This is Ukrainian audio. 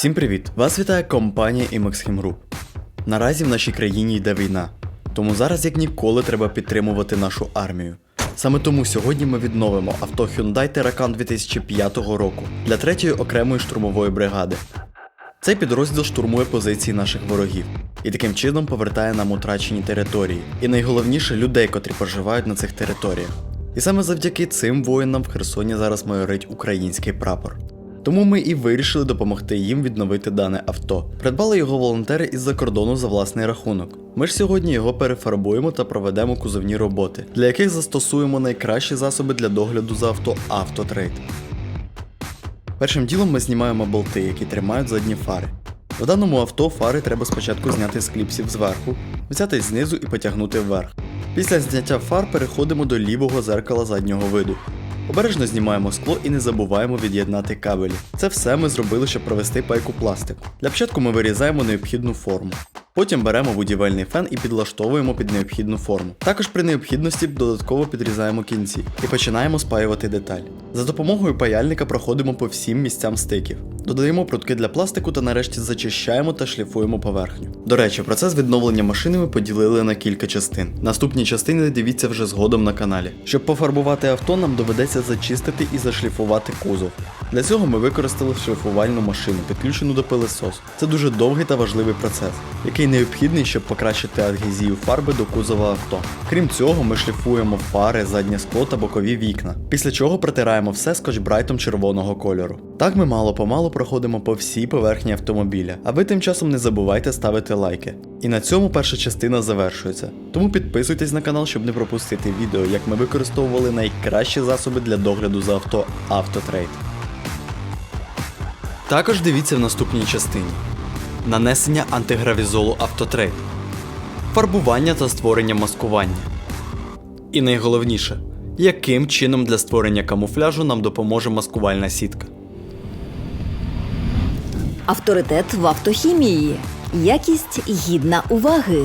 Всім привіт! Вас вітає компанія Imexhim Group. Наразі в нашій країні йде війна, тому зараз як ніколи треба підтримувати нашу армію. Саме тому сьогодні ми відновимо авто Hyundai Terracan 2005 року для 3-ї окремої штурмової бригади. Цей підрозділ штурмує позиції наших ворогів і таким чином повертає нам утрачені території, і найголовніше людей, котрі проживають на цих територіях. І саме завдяки цим воїнам в Херсоні зараз майорить український прапор. Тому ми і вирішили допомогти їм відновити дане авто. Придбали його волонтери із-за кордону за власний рахунок. Ми ж сьогодні його перефарбуємо та проведемо кузовні роботи, для яких застосуємо найкращі засоби для догляду за авто Автотрейд. Першим ділом ми знімаємо болти, які тримають задні фари. В даному авто фари треба спочатку зняти з кліпсів зверху, взяти знизу і потягнути вверх. Після зняття фар переходимо до лівого зеркала заднього виду. Обережно знімаємо скло і не забуваємо від'єднати кабелі. Це все ми зробили, щоб провести пайку пластику. Для початку ми вирізаємо необхідну форму. Потім беремо будівельний фен і підлаштовуємо під необхідну форму. Також при необхідності додатково підрізаємо кінці і починаємо спаювати деталь. За допомогою паяльника проходимо по всім місцям стиків. Додаємо прутки для пластику та нарешті зачищаємо та шліфуємо поверхню. До речі, процес відновлення машини ми поділили на кілька частин. Наступні частини дивіться вже згодом на каналі. Щоб пофарбувати авто, нам доведеться зачистити і зашліфувати кузов. Для цього ми використали шліфувальну машину, підключену до пилесосу. Це дуже довгий та важливий процес, який необхідний, щоб покращити адгезію фарби до кузова авто. Крім цього, ми шліфуємо фари, заднє скло та бокові вікна, після чого протираємо все скотчбрайтом червоного кольору. Так ми мало-помалу проходимо по всій поверхні автомобіля, а ви тим часом не забувайте ставити лайки. І на цьому перша частина завершується. Тому підписуйтесь на канал, щоб не пропустити відео, як ми використовували найкращі засоби для догляду за авто Автотрейд. Також дивіться в наступній частині: нанесення антигравізолу Автотрейд, фарбування та створення маскування. І найголовніше, яким чином для створення камуфляжу нам допоможе маскувальна сітка. Авторитет в автохімії. Якість гідна уваги.